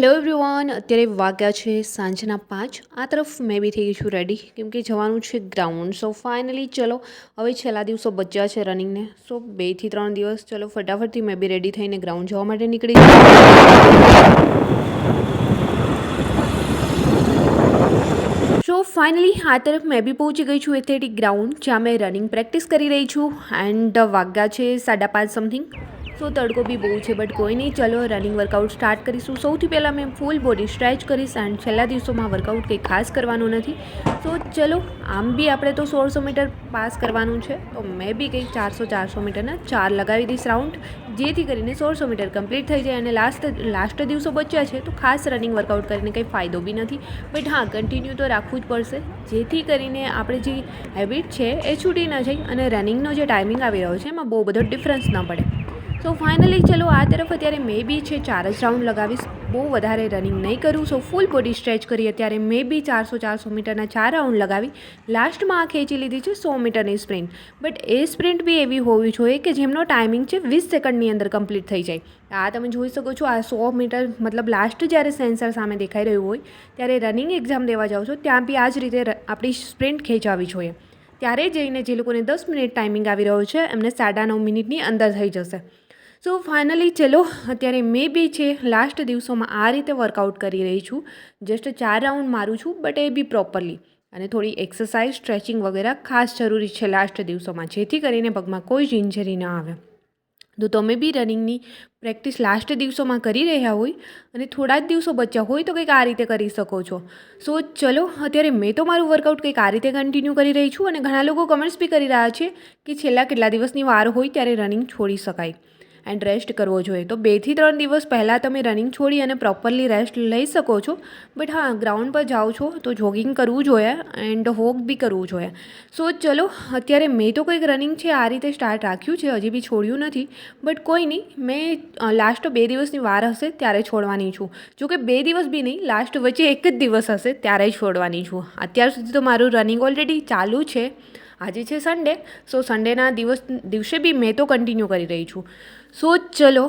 Hello everyone અત્યારે વાગ્યા છે સાંજના પાંચ. આ તરફ મેં બી થઈ ગઈ છું રેડી કેમ કે જવાનું છે ગ્રાઉન્ડ સો ફાઇનલી ચલો, હવે છેલ્લા દિવસો બચ્યા છે રનિંગને સો બેથી ત્રણ દિવસ, ચલો ફટાફટથી મેં બી રેડી થઈને ગ્રાઉન્ડ જવા માટે નીકળી સો ફાઇનલી આ તરફ મેં બી પહોંચી ગઈ છું એથેટિક ગ્રાઉન્ડ જ્યાં મેં રનિંગ પ્રેક્ટિસ કરી રહી છું. એન્ડ વાગ્યા છે સાડા પાંચ સમથિંગ સો તડકો બી બહુ છે બટ કોઈ નહીં. ચલો રનિંગ વર્કઆઉટ સ્ટાર્ટ કરીશું. સૌથી પહેલાં મેં ફૂલ બોડી સ્ટ્રેચ કરીશ એન્ડ છેલ્લા દિવસોમાં વર્કઆઉટ કંઈ ખાસ કરવાનું નથી. સો ચલો, આમ બી આપણે તો સોળસો મીટર પાસ કરવાનું છે. તો મેં બી કંઈક ચારસો ચારસો મીટરના ચાર લગાવી દઈશ રાઉન્ડ જેથી કરીને સોળસો મીટર કમ્પ્લીટ થઈ જાય અને લાસ્ટ લાસ્ટ દિવસો બચ્યા છે, તો ખાસ રનિંગ વર્કઆઉટ કરીને કંઈ ફાયદો બી નથી. બટ હા કન્ટિન્યુ તો રાખવું જ પડશે. જેથી કરીને આપણે જે હેબિટ છે, એ છૂટી ન જાય અને રનિંગનો જે ટાઈમિંગ આવી રહ્યો છે, એમાં બહુ બધો ડિફરન્સ ન પડે. સો ફાઇનલી ચલો આ તરફ અત્યારે મે બી છે ચાર જ રાઉન્ડ લગાવીશ. બહુ વધારે રનિંગ નહીં કરું. સો ફૂલ બોડી સ્ટ્રેચ કરી અત્યારે મે બી ચારસો ચારસો મીટરના ચાર રાઉન્ડ લગાવી. લાસ્ટમાં આ ખેંચી લીધી છે સો મીટરની સ્પ્રિન્ટ બટ એ સ્પ્રિન્ટ બી એવી હોવી જોઈએ કે જેમનો ટાઈમિંગ છે વીસ સેકન્ડની અંદર કમ્પ્લીટ થઈ જાય. આ તમે જોઈ શકો છો આ સો મીટર મતલબ લાસ્ટ જ્યારે સેન્સર સામે દેખાઈ રહ્યું હોય, ત્યારે રનિંગ એક્ઝામ દેવા જાઓ છો, ત્યાં બી આ જ રીતે આપણી સ્પ્રિન્ટ ખેંચાવી જોઈએ. ત્યારે જઈને જે લોકોને દસ મિનિટ ટાઈમિંગ આવી રહ્યો છે, એમને સાડા નવ મિનિટની અંદર થઈ જશે. સો ફાઇનલી ચલો, અત્યારે મેં બી છે લાસ્ટ દિવસોમાં આ રીતે વર્કઆઉટ કરી રહી છું. જસ્ટ ચાર રાઉન્ડ મારું છું બટ એ બી પ્રોપરલી અને થોડી એક્સરસાઇઝ સ્ટ્રેચિંગ વગેરે ખાસ જરૂરી છે લાસ્ટ દિવસોમાં, જેથી કરીને પગમાં કોઈ જ ઇન્જરી ન આવે. તો તમે બી રનિંગની પ્રેક્ટિસ લાસ્ટ દિવસોમાં કરી રહ્યા હોય અને થોડા જ દિવસો બચ્યા હોય તો કંઈક આ રીતે કરી શકો છો. સો ચલો, અત્યારે મેં તો મારું વર્કઆઉટ કંઈક આ રીતે કન્ટિન્યુ કરી રહી છું અને ઘણા લોકો કમેન્ટ્સ બી કરી રહ્યા છે કે છેલ્લા કેટલા દિવસની વાર હોય ત્યારે રનિંગ છોડી શકાય. એન્ડ રેસ્ટ કરવો જોઈએ. તો બેથી ત્રણ દિવસ પહેલાં તમે રનિંગ છોડી અને પ્રોપરલી રેસ્ટ લઈ શકો છો. બટ હા ગ્રાઉન્ડ પર જાઓ છો તો જોગિંગ કરવું જોઈએ એન્ડ વોક બી કરવું જોઈએ. સો ચલો, અત્યારે મેં તો કંઈક રનિંગ છે, આ રીતે સ્ટાર્ટ રાખ્યું છે, હજી બી છોડ્યું નથી. બટ કોઈ નહીં, મેં લાસ્ટ બે દિવસની વાર હશે ત્યારે છોડવાની છું. જોકે બે દિવસ બી નહીં લાસ્ટ વચ્ચે એક જ દિવસ હશે ત્યારે છોડવાની છું. અત્યાર સુધી તો મારું રનિંગ ઓલરેડી ચાલુ છે. આજે છે સન્ડે સો સન્ડેના દિવસ, દિવસે બી મેં તો કન્ટિન્યુ કરી રહી છું. સો ચલો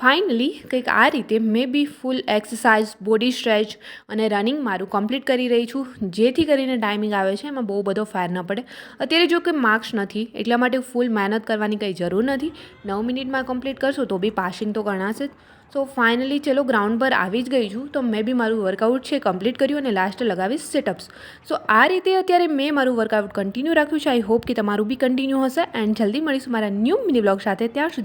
ફાઇનલી કંઈક આ રીતે મેં બી ફૂલ એક્સરસાઇઝ બોડી સ્ટ્રેચ અને રનિંગ મારું કમ્પ્લીટ કરી રહી છું. જેથી કરીને ટાઈમિંગ આવે છે, એમાં બહુ બધો ફેર ન પડે. અત્યારે જો કે માર્ક્સ નથી, એટલા માટે ફૂલ મહેનત કરવાની કંઈ જરૂર નથી. નવ મિનિટમાં કમ્પ્લીટ કરશો તો બી પાસિંગ તો ગણાશે જ. સો ફાઇનલી ચલો ગ્રાઉન્ડ પર આવી જ ગઈ છું, તો મેં બી મારું વર્કઆઉટ છે કમ્પ્લીટ કર્યું અને લાસ્ટ લગાવીશ સેટઅપ્સ સો આ રીતે અત્યારે મેં મારું વર્કઆઉટ કન્ટિન્યુ રાખ્યું છે. આઈ હોપ કે તમારું બી કન્ટિન્યુ હશે. એન્ડ જલ્દી મળીશું મારા ન્યૂ મિની બ્લોગ સાથે. ત્યાં સુધી